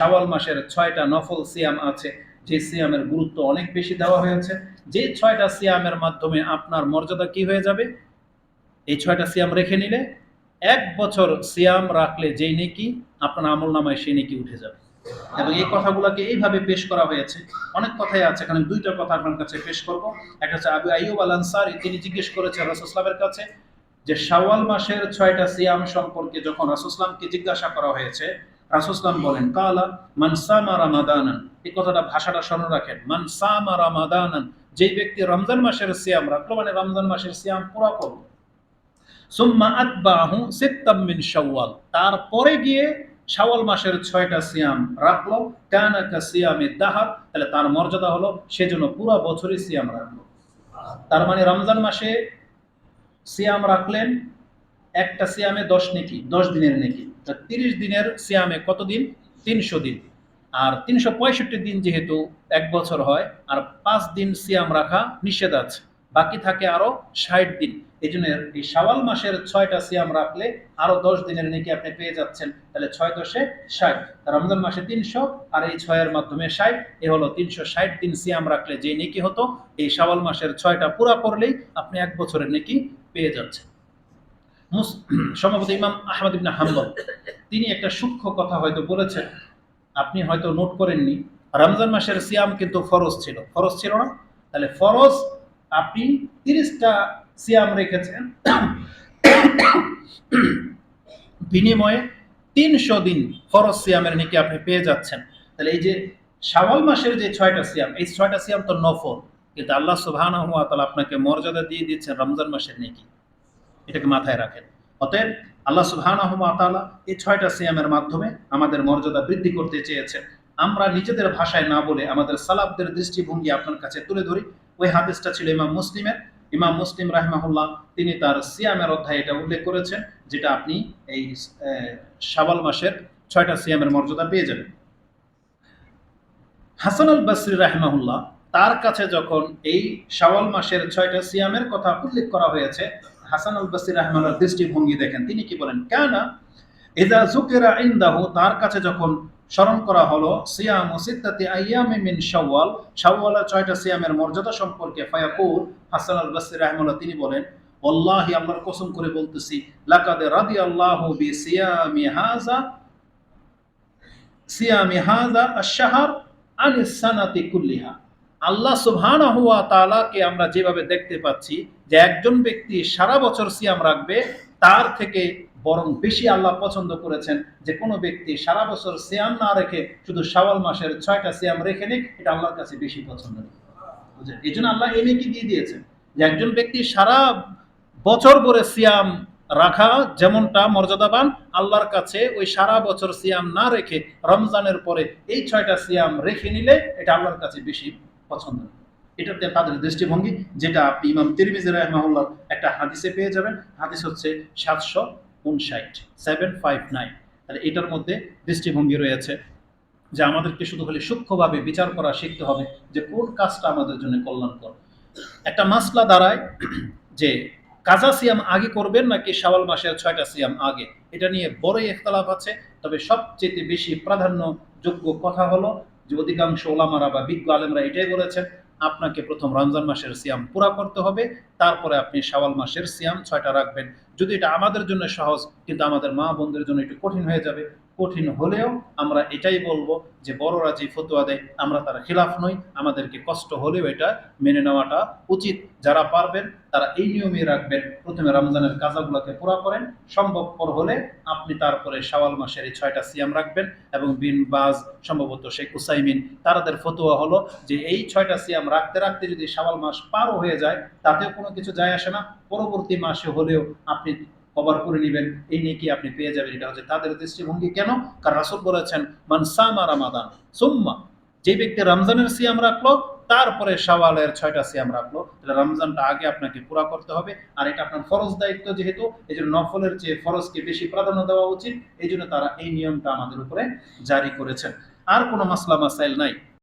শাওয়াল মাসের ছয়টা নফল সিয়াম আছে, যে সিয়ামের গুরুত্ব অনেক বেশি দেওয়া হয়েছে। যে ছয়টা সিয়ামের মাধ্যমে আপনার মর্যাদা কি হয়ে যাবে? এই ছয়টা সিয়াম রেখে নিলে এক বছর সিয়াম রাখলে যেই নেকি, আপনার আমল নামায় সেই নেকি উঠে যাবে। এবং এই কথাগুলোকে এইভাবে পেশ করা হয়েছে। অনেক কথাই আছে, এখানে দুইটা কথা আপনার কাছে পেশ করব। একটা হচ্ছে আবু আইয়ুব আল আনসারি তিনি জিজ্ঞেস করেছেন রাসুসলামের কাছে যে শাওয়াল মাসের ছয়টা সিয়াম সম্পর্কে যখন রাসুসলামকে জিজ্ঞাসা করা হয়েছে রাসুসলাম বলেন, কালা মানসামা রামাদানান। এই কথাটা ভাষাটা স্মরণ রাখেন। মানসামা রামাদানান। যেই ব্যক্তি রমজান মাসের সিয়াম রাখল মানে রমজান মাসের সিয়াম পুরা করল। সুম্মা আতবাহু সিত্তাম মিন তারপরে গিয়ে শাওয়াল মাসের ছয়টা সিয়াম রাখল। কানা কা সিয়ামে দাহার। তাহলে তার মর্যাদা হলো সেজন্য পুরো বছরই সিয়াম রাখল। তার মানে রমজান মাসে সিয়াম রাখলেন, একটা সিয়ামে দশ নেকি, দশ দিনের নেকি। তা তিরিশ দিনের সিয়ামে কত দিন তিনশো দিন। আর তিনশো পঁয়ষট্টি দিন যেহেতু এক বছর হয়, আর পাঁচ দিন সিয়াম রাখা নিষেধ আছে। বাকি থাকে আরও ষাট দিন। এই জন্য এই শাওয়াল মাসের ছয়টা সিয়াম রাখলে আরও দশ দিনের নেকি আপনি পেয়ে যাচ্ছেন। তাহলে ছয় দশে ষাট। রমজান মাসে তিনশো, আর এই ছয়ের মাধ্যমে ষাট। এ হলো তিনশো ষাট দিন সিয়াম রাখলে যে নেকি হতো, এই শাওয়াল মাসের ছয়টা পুরা করলেই আপনি এক বছরের নেকি পেয়ে যাচ্ছেন। সম্ভবত ইমাম আহমদ ইবনে হাম্বল। তিনি একটা সূক্ষ্ম কথা হয়তো বলেছেন, আপনি হয়তো নোট করেননি। রমজান মাসের সিয়াম কিন্তু ফরজ ছিল। ফরজ ছিল না? তাহলে ফরজ আপনি তিরিশটা সিয়াম রেখেছেন। বিনিময়ে তিনশো দিন ফরজ সিয়ামের নাকি আপনি পেয়ে যাচ্ছেন। তাহলে এই যে শাওয়াল মাসের যে ছয়টা সিয়াম, এই ছয়টা সিয়াম তো নফল। কিন্তু আল্লাহ তাআলা আপনাকে মর্যাদা দিয়ে দিচ্ছেন রমজান মাসের নাকি। এটাকে মাথায় রাখেন। অতএব আল্লাহ সুবহানাহু ওয়া এই ছয়টা সিয়ামের মাধ্যমে আমাদের মর্যাদা বৃদ্ধি করতে চেয়েছেন। আমরা নিজেদের ভাষায় না বলে আমাদের সালাফদের দৃষ্টিভঙ্গি আপনার কাছে তুলে ধরি। ওই হাদিসটা ছিল ইমাম মুসলিমের। ইমাম মুসলিম রাহমাহুল্লাহ তিনি তার সিয়ামের অধ্যায়ে এটা উল্লেখ করেছেন, যেটা আপনি এই শাওয়াল মাসের ছয়টা সিয়ামের মর্যাদা পেয়ে যাবেন। হাসান আল বাসরি রাহমাহুল্লাহ তার কাছে যখন এই শাওয়াল মাসের ছয়টা সিয়ামের কথা উল্লেখ করা হয়েছে হাসান আল বাসরি রাহমাহুল্লাহ দৃষ্টিভঙ্গি দেখেন। তিনি কি বলেন? কেননা ইদা জুকিরা ইনদাহু, তার কাছে যখন স্মরণ করা হলো, সিয়াম সিদ্দাতি আইয়ামে মিন শাওয়াল, শাওয়ালের ছয়টা সিয়ামের মর্যাদা সম্পর্কে ফায়াকুল হাসান আল বাসরি রাহমাহুল্লাহ তিনি বলেন, ওয়াল্লাহি, আল্লাহর কসম করে বলতেছি, লাকাদ রাদিয়াল্লাহু বি সিয়ামি হাযা সিয়ামি হাযা আশ-শাহর আনিস সানাতি কুল্লিহা। আল্লাহ সুবহানাহু ওয়া তাআলাকে আমরা যেভাবে দেখতে পাচ্ছি যে একজন ব্যক্তি সারা বছর সিয়াম রাখবে, তার থেকে বরং বেশি আল্লাহ পছন্দ করেছেন যে কোনো ব্যক্তি সারা বছর সিয়াম না রেখে শুধু শাওয়াল মাসের ছয়টা সিয়াম রেখে নিক, এটা আল্লাহর কাছে বেশি পছন্দ। এই জন্য আল্লাহ এই নেকি দিয়ে দিয়েছেন যে একজন ব্যক্তি সারা বছর ভরে সিয়াম রাখা যেমনটা মর্যাদাবান, আল্লাহর কাছে ওই সারা বছর সিয়াম না রেখে রমজানের পরে এই ছয়টা সিয়াম রেখে নিলে এটা আল্লাহর কাছে বেশি পছন্দ এটাতে তাদের দৃষ্টিভঙ্গি, যেটা আপনি ইমাম তিরমিজি রহমাহুল্লাহ একটা হাদিসে পেয়ে যাবেন। হাদিস হচ্ছে সাতশো উনষাট সেভেন ফাইভ নাইন তাহলে এটার মধ্যে দৃষ্টিভঙ্গি রয়েছে যে আমাদেরকে শুধু খালি সূক্ষ্মভাবে বিচার করা শিখতে হবে যে কোন কাজটা আমাদের জন্য কল্যাণকর। একটা মাসলা দাঁড়ায় যে কাজা সিয়াম আগে করবেন নাকি শাওয়াল মাসের ছয়টা সিয়াম আগে? এটা নিয়ে বড়ই একতলাপ আছে। তবে সবচেয়ে বেশি প্রাধান্যযোগ্য কথা হলো যে অধিকাংশ ওলামারা বা বিজ্ঞ আলেমরা এটাই বলেছেন, আপনাকে প্রথম রমজান মাসের সিয়াম পুরা করতে হবে। তারপরে আপনি শাওয়াল মাসের সিয়াম ছয়টা রাখবেন। যদি এটা আমাদের জন্য সহজ, কিন্তু আমাদের মা বোনদের জন্য একটু কঠিন হয়ে যাবে। কঠিন হলেও আমরা এটাই বলব যে বড়রা যে ফতোয়া দেয়, আমরা তার খিলাফ নই। আমাদেরকে কষ্ট হলেও এটা মেনে নেওয়াটা উচিত। যারা পারবেন, তারা এই নিয়মে রাখবেন। প্রথমে রমজানের কাজাগুলোকে পুরা করেন। সম্ভবপর হলে আপনি তারপরে শাওয়াল মাসের এই ছয়টা সিয়াম রাখবেন এবং বিন বাজ, সম্ভবত শেখ উসাইমিন, তারাদের ফতোয়া হলো যে এই ছয়টা সিয়াম রাখতে রাখতে যদি শাওয়াল মাস পারও হয়ে যায়, তাতেও কোনো কিছু যায় আসে না, পরবর্তী মাসে হলেও আপনি কভার করে নেবেন। এই নিয়ে কি আপনি পেয়ে যাবেন। এটা হচ্ছে তাদের দৃষ্টিভঙ্গি। কেন? কারণ রাসুল বলেছেন মানসামা রামাদান, সুম্মা। যে ব্যক্তি রমজানের সিয়াম রাখল, তারপরে শাওয়ালের ছয়টা সিয়াম রাখল, তাহলে রমজানটা আগে আপনাকে পুরা করতে হবে। আর এটা আপনার ফরজ দায়িত্ব যেহেতু এই জন্য নফলের চেয়ে ফরজকে বেশি প্রাধান্য দেওয়া উচিত। এই জন্য তারা এই নিয়মটা আমাদের উপরে জারি করেছেন। আর কোনো মাসলা, মাসাইল নাই।